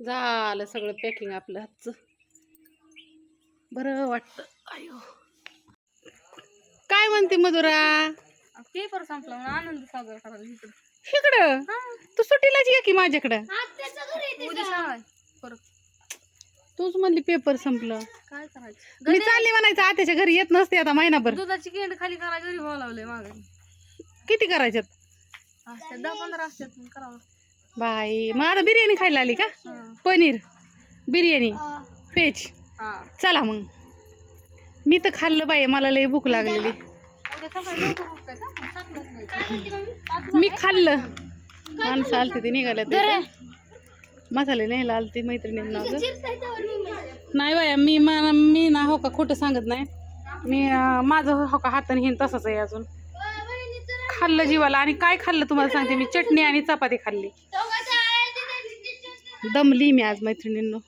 झालं सगळं पॅकिंग आपलं हातचं बरं वाटतं. आयो काय म्हणते मधुरा? पेपर संपला म्हणून आनंद साजरा करायला इकडं. इकडं? तू सुट्टीलाच ये की माझ्याकडं? उद्या शाळा आहे. परत. तूच म्हणली पेपर संपलं. काय करायचं? मी चालली म्हणायचं आत्याच्या घरी येत नसते आता महिनाभर. दुधाची केंड खाली करा घरी बोलावलंय मागे. किती करायच्यात? असतात दहा पंधरा असतात मग करावं बाई मग आता बिर्याणी खायला आली का? पनीर बिर्याणी व्हेज. हा. चला मग. मी तर खाल्लं बाई मला लई भूक लागलेली. मी खाल्लं. माणसं आलती ते निघाल्या ते मसाले न्यायला आलती मैत्रिणींना गं. नाही बाया मी मा- मी ना हो का खोटं सांगत नाही. मी माझं हो का हाताने हिन तसंच आहे अजून. खाल्लं जीवाला. आणि काय खाल्लं तुम्हाला सांगते? मी चटणी आणि चपाती खाल्ली. दमली मी आज मैत्रिणींनो.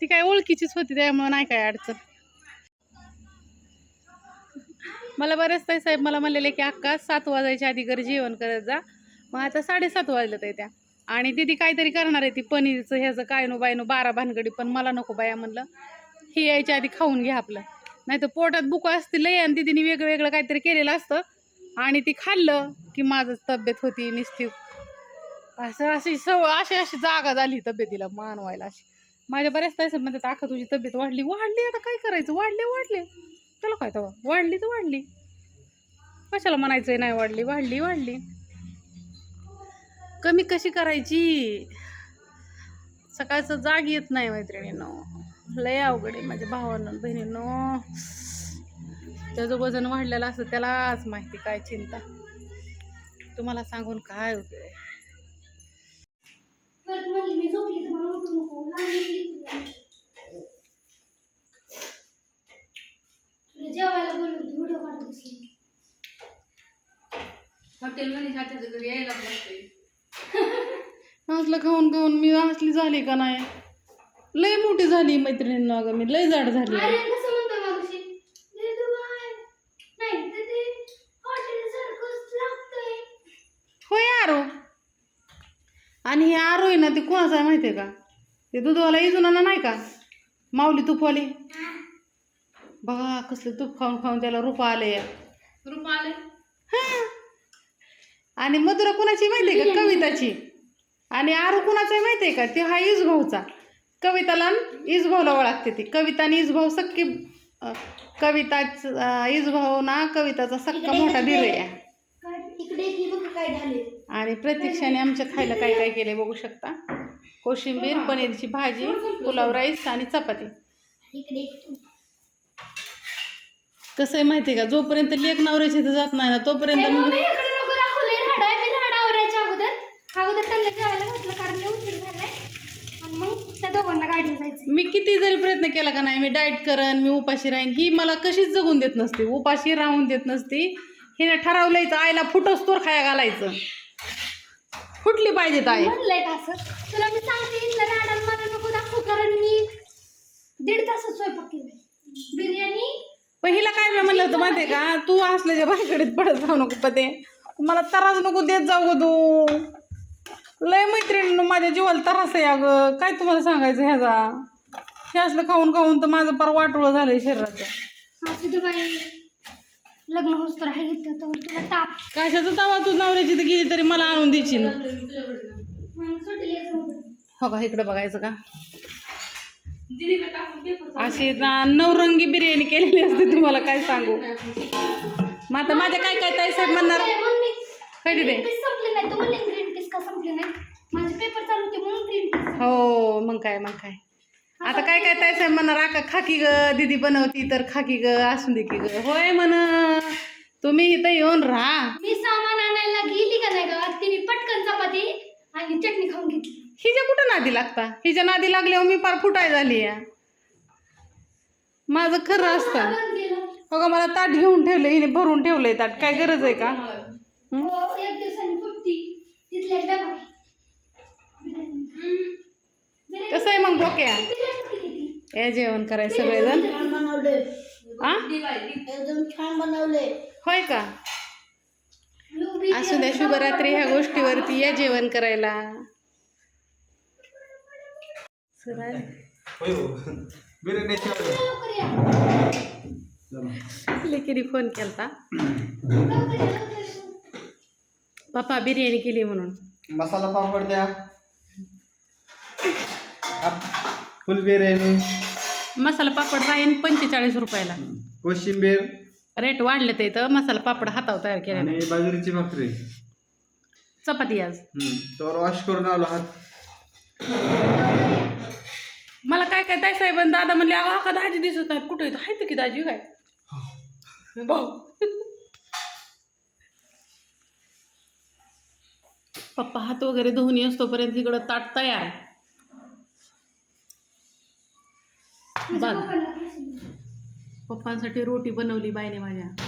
ती काय ओळखीचीच होती त्यामुळे नाही काय अडचण. मला बरेच ताई साहेब मला म्हणलेले की अक्का सात वाजायच्या आधी घरी जेवण करत जा. मग आता साडेसात वाजलं ते त्या. आणि दिदी काहीतरी करणार आहे ती पनीरचं ह्याचं काय नो बायनो बारा भानगडी पण मला नको बाया म्हणलं. हे यायच्या आधी खाऊन घ्या आपलं. नाही तर पोटात बुकं असतील लय आणि दिदीने वेगळं वेगळं काहीतरी केलेलं असतं. आणि ती खाल्लं की माझं तब्येत होती निस्ती असं अशी सव अशी अशी जागा झाली तब्येतीला मानवायला अशी. माझ्या बऱ्याच तास म्हणतात आखा तुझी तब्येत वाढली. वाढली? आता काय करायचं? वाढले वाढले. त्याला काय तेव्हा वाढली तर वाढली. कशाला म्हणायचंय नाही वाढली? वाढली वाढली. कमी कशी करायची? सकाळचं जाग येत नाही मैत्रिणीनं. लय अवघड आहे माझ्या भावानं बहिणीनं. त्याचं वजन वाढलेलं असतं त्यालाच माहिती काय चिंता. तुम्हाला सांगून काय होते जेवायला बोलवते व्हिडिओ काढत बसली. हॉटेलमध्ये जात्याचं घरी यायला लागतंय असलं खाऊन खाऊन मी असली झाली का नाही? लय मोठी झाली मैत्रिणींना अगं मी लय जाड झाली अरे कसं म्हणतोय मागशी दे तू बाय नाही तर ते हॉटेल सारखंच लागतंय होय आरो आणि हे आरो आहे ना ते कोणाचं आहे माहिती आहे का? ते दूधवाला इजुनाना नाही का? माऊली तुपवाले. बघा कसलं तूप खाऊन खाऊन त्याला रूप आले रुपा आले आणि मधुरा कुणाची माहिती आहे का? कविताची. आणि आरू कुणाचा आहे माहिती आहे का? ते हा इजभाऊचा. कविताला न इजभाऊला ओळखते ती. कविता आणि इजभाऊ सक्की अं, कविताच अं, इजभाऊ ना कविताचा सक्का मोठा काय इकडे की बघ काय झाले. आणि प्रतीक्षाने आमच्या खायला काय काय केले बघू शकता. कोशिंबीर पनीरची भाजी पुलाव राईस आणि चपाती. इकडे कसं आहे माहिती का? जोपर्यंत लेख नवऱ्याची इथं जात नाही ना तोपर्यंत मम्मी मग इकडे नको दाखवले राडा आहे मी राडा आवरायच्या अगोदर. अगोदर त्यांना जेवायला घातलं कारण मी उशीर झालाय. आणि मग त्या दोघांना गाडीला जायचं. मी किती जरी प्रयत्न केला का नाही मी डाएट करन मी उपाशी राहीन ही मला कशीच जगून देत नसते. उपाशी राहून देत नसती. हिने ठरवलंय आईला फुटोस तोर खाया घालायचं. फुटली आई. म्हणलंय का असं? तुला मी सांगते इथलं राडा मला नको दाखवू कारण मी दीड तासात स्वयंपाक केलाय. बिर्याणी? पण हिला काय मी म्हणलं होतं माहितीये का? तू असल्याच्या बाईकडे पडत जाऊ नको पते मला त्रास नको देत जाऊ ग तू. लय मैत्रीण माझ्या जीवाला त्रास आहे अगं. काय तुम्हाला सांगायचं ह्याचा? हे असलं खाऊन खाऊन तर माझं पार वाटोळं झालंय शरीराचं. असू दे बाई. लग्न होस तर आहे इथं तर तुला ताप. कशाचं तवा? तू नवऱ्याची तर गेली तरी मला आणून द्यायची ना होतं. हो का? इकडं बघायचं का? अशी ना नवरंगी बिर्याणी केलेली असते तुम्हाला काय सांगू? मग आता माझ्या काय काय ताई साहेब म्हणणार? काय मम्मी काय तिथे ग्रीन पीस संपले नाही. तुम्हाला ग्रीन पीस का संपले नाही? माझे पेपर चालू होते म्हणून ग्रीन पीस हो मग काय मग काय? आता काय काय ताई साहेब म्हणणार आका खाकी ग दिदी बनवती तर खाकी ग असून दे की ग. होय म्हण तुम्ही इथं येऊन राहा. मी सामान आणायला गेली का नाही गावात? तिने पटकन चपाती आणि चटणी खाऊन घेतली. हिच्या कुठं नादी लागता? हिच्या नादी लागल्यावर मी पार फुटाय झाली या. माझं खरं असतं. हो का मला ताट घेऊन ठेवलं हिने भरून ठेवलंय ताट. काय गरज आहे का? हं? हो, एक दिवसांनी फुटती. तिथल्या डबा. कसं आहे मग डोक्या? या जेवण करायचं सगळेजण. छान बनवले होय का? असू द्या शुभरात्री ह्या गोष्टीवरती या जेवण करायला. हो. लेकीने फोन केलता. पप्पा बिर्याणी केली म्हणून. मसाला पापड द्या. फुल बिर्याणी मसाला पापड राहीन पंचेचाळीस रुपयाला. कोशिंबीर. रेट वाढले ते इथं मसाला पापड हातावर तयार केलेला आणि बाजरीची भाकरी. चपाती आज. हम्म. तर वॉश करून आलो हात मला काय काय ताई साहेब दादा म्हणले अहो हा का दाजी दिसत नाहीत? कुठे आहेत की दाजी काय? भाऊ. पप्पा हात वगैरे धुवून येतोपर्यंत इकडं ताट तयार माझ्या बघ. पप्पांसाठी रोटी बनवली बाईने माझ्या.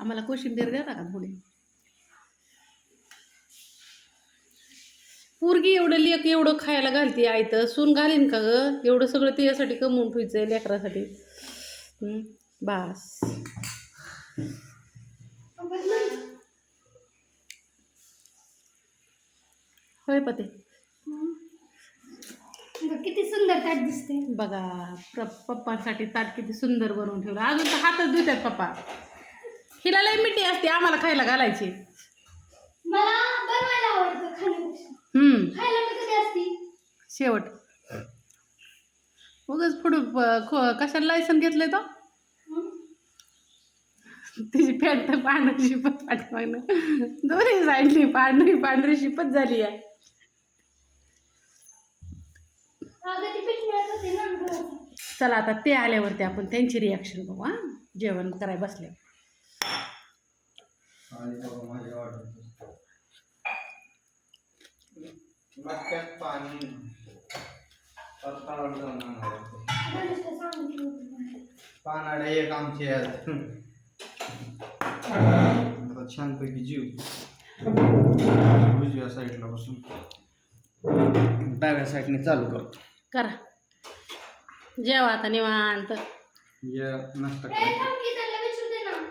आम्हाला कोशिंबीर देता का थोडी? पोरगी एवढं लेक एवढं खायला घालते आई तर. सून घालीन का ग? एवढं सगळं त्याच्यासाठी कमवून ठेवायचं लेकरासाठी. बास. होय पते. बघ, किती सुंदर ताट दिसते. बघा प्र पप्पांसाठी ताट किती सुंदर बनवून ठेवलं. अजून तर हातच धुतात पप्पा. हिला लय मिठी असते आम्हाला खायला घालायची. मला बनवायला आवडतं खाण्यापेक्षा. हम्म. खायला मी कधी असती? शेवट. उगाच पुढं प- खो- कशाला लायसन घेतलंय तो? हं? तिची पॅन्ट तर पांढरी शिपत पाठीमागनं. दोन्ही साईडनी पांढरी पांढरी शिपत झाली आहे अगं ती पीठ मिळत होते ना गव्हाचं. चला आता ते आल्यावरती आपण त्यांची रिॲक्शन बघू हा. जेवण करायला बसले. पानाडे एक आमचे आता छानपैकी जीव. उजव्या साईडला बसून. डाव्या साईडने चालू करतो. करा. जेवा आता निवांत. या नाश्ता कर. विचारू.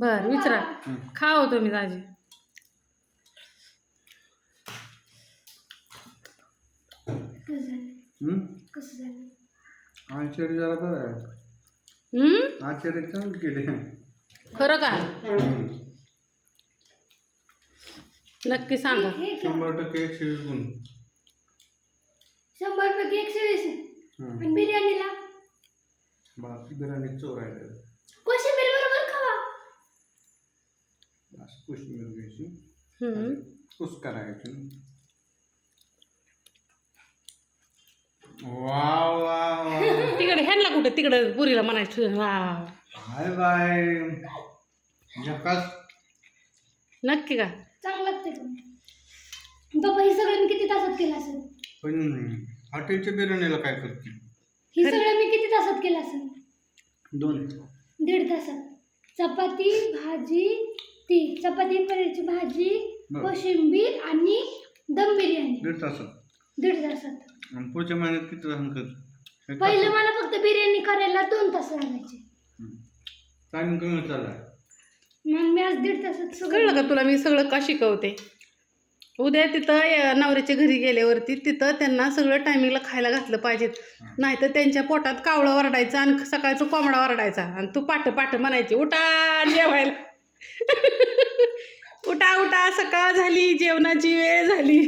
बर विचारा. खाओ तुम्ही दाजी कसं झालं? हम्म? कसं झालं? आचार्य जरा बरं आहे हम्म आचार्य चांगलं केले. खरं का? नक्की सांगा. हे. शंभर टक्के एकशे वीस गुण शंभर पैकी एकशे वीस. आणि बिर्याणीला. बाकी बिर्याणी चोर आहे कोशिंबीर बरोबर खावा. असं कोशिंबीर घ्यायची. हम्म. कुस करायची. वा वा वा तिकडे ह्यांना कुठे? तिकडे पुरीला म्हणायचं. वा बाय बाय. झकास नक्की का? चांगलं लागते बाबा हे सगळं मी किती तासात केलं असेल? पण हॉटेलच्या बिर्याणीला काय करते हे सगळं मी किती तासात केलं असेल? दोन. दीड तासात. चपाती भाजी ती चपाती पनीरची भाजी बरं. कोशिंबीर आणि दम बिर्याणी. दीड तासात. दीड तासात. आणि पुढच्या महिन्यात किती तास कर एक पहिलं तासात? मला फक्त बिर्याणी करायला दोन तास लागायचे. टाइम कमी चाललाय मग मी आज दीड तासात कळलं सगळं का तुला? मी सगळं का शिकवते? उद्या तिथं नवऱ्याच्या घरी गेल्यावरती तिथं त्यांना सगळं टायमिंगला खायला घातलं पाहिजे नाहीतर त्यांच्या पोटात कावळं वरडायचं आणि सकाळचं कोंबडा वरडायचा. आणि तू पाट पाट म्हणायची उठा जेवायला. उठा उठा सकाळ झाली जेवणाची वेळ झाली.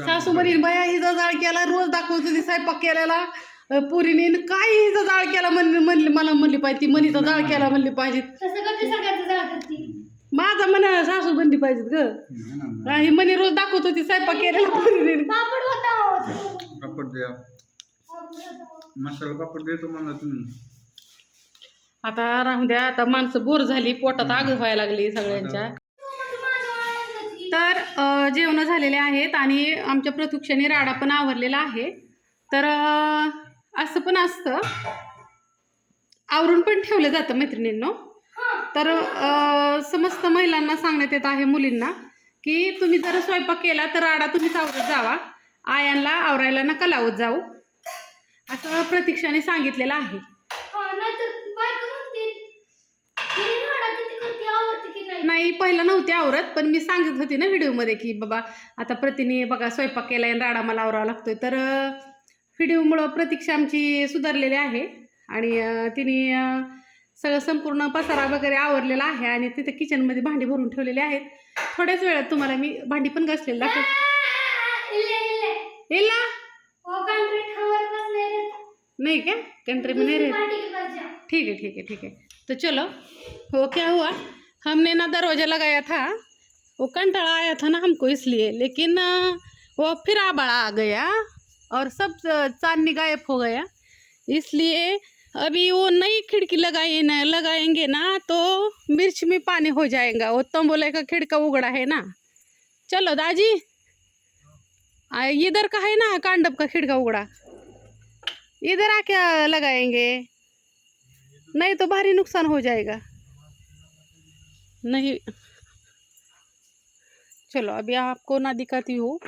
सासू म्हणीन बाया हिचा जाळ केला रोज दाखवत होती स्वयंपाक केलेला. पुरीने काय हिचा जाळ केला म्हणली म्हणली मला म्हणली पाहिजे ती मनीचा जाळ केला म्हणली पाहिजे माझा म्हणा सासू बनली पाहिजेत ग. हा, ही मनी रोज दाखवत होती स्वयंपाक केलेला पुरीने पापड होता पापड द्या. मसाला पापड देतो मला तुम्ही. आता राहू द्या आता माणसं बोर झाली पोटात आग व्हायला लागली सगळ्यांच्या. तर अ, जेवणं झालेले आहेत आणि आमच्या प्रतीक्षाने राडा पण आवरलेला आहे. तर अ, असं पण असतं. आवरून पण ठेवलं जातं मैत्रिणींनो. तर समस्त महिलांना सांगण्यात येत आहे मुलींना की तुम्ही जर स्वयंपाक केला तर राडा तुम्हीच आवरत जावा. आयांना आवरायला नका लावत जाऊ. असं प्रतीक्षाने सांगितलेलं आहे. नाहीतर बायका म्हणतील "हिने राडा किती करते आवडते की नाही? पहिलं नव्हती आवरत पण मी सांगत होती ना व्हिडिओमध्ये की बाबा आता प्रतिने बघा स्वयंपाक केला आणि राडा मला आवरावा लागतोय. तर व्हिडिओमुळं प्रतीक्षा आमची सुधारलेली आहे. आणि तिने सगळं संपूर्ण पसारा वगैरे आवरलेला आहे आणि तिथे किचनमध्ये भांडी भरून ठेवलेली आहेत. थोड्याच वेळात तुम्हाला मी भांडी पण घासलेली दाखव इल्ले इल्ले येईल नाही कंट्री क्या कंट्री में नहीं दूसरी ठीक है ठीक है ठीक है तो चलो. वो क्या हुआ हमने ना दरवाज़ा लगाया था. वो कंटाळा आया था ना हमको इसलिए. लेकिन वो फिर आबड़ा आ गया और सब चांदनी गायब हो गया. इसलिए अभी वो नई खिड़की लगाए न, लगाएँगे ना तो मिर्च में पानी हो जाएगा। वो तंबोले का खिड़का उगड़ा है ना। चलो दाजी इधर का है ना कांडप का खिड़का उगड़ा। इधर आके लगाएँगे, नहीं तो भारी नुकसान हो जाएगा। नहीं, चलो अभी आपको ना दिखाती हूँ।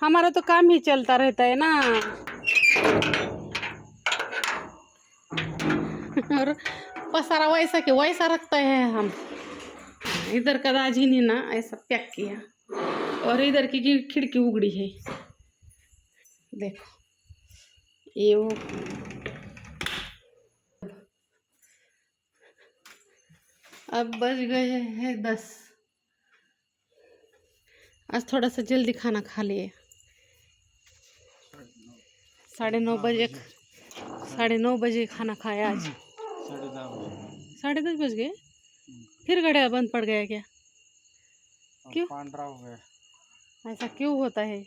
हमारा तो काम ही चलता रहता है ना। और पसारा वैसा के वैसा रखते है हम। इधर का दाजी ने ना ऐसा पैक किया। और इधर की खिड़की उगड़ी है। देखो, ये वो अब बज गए हैं दस। आज थोड़ा सा जल्दी खाना खा लिए। साढ़े नौ बजे साढ़े नौ बजे खाना खाया आज. साढ़े दस बज। गए? फिर गड्या बंद पड़ गया क्या? क्यों? पांडरा हो गया। ऐसा क्यों होता है?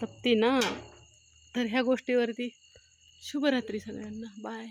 दपती ना। तर ह्या गोष्टीवरती। शुभरात्री सगळ्यांना। बाय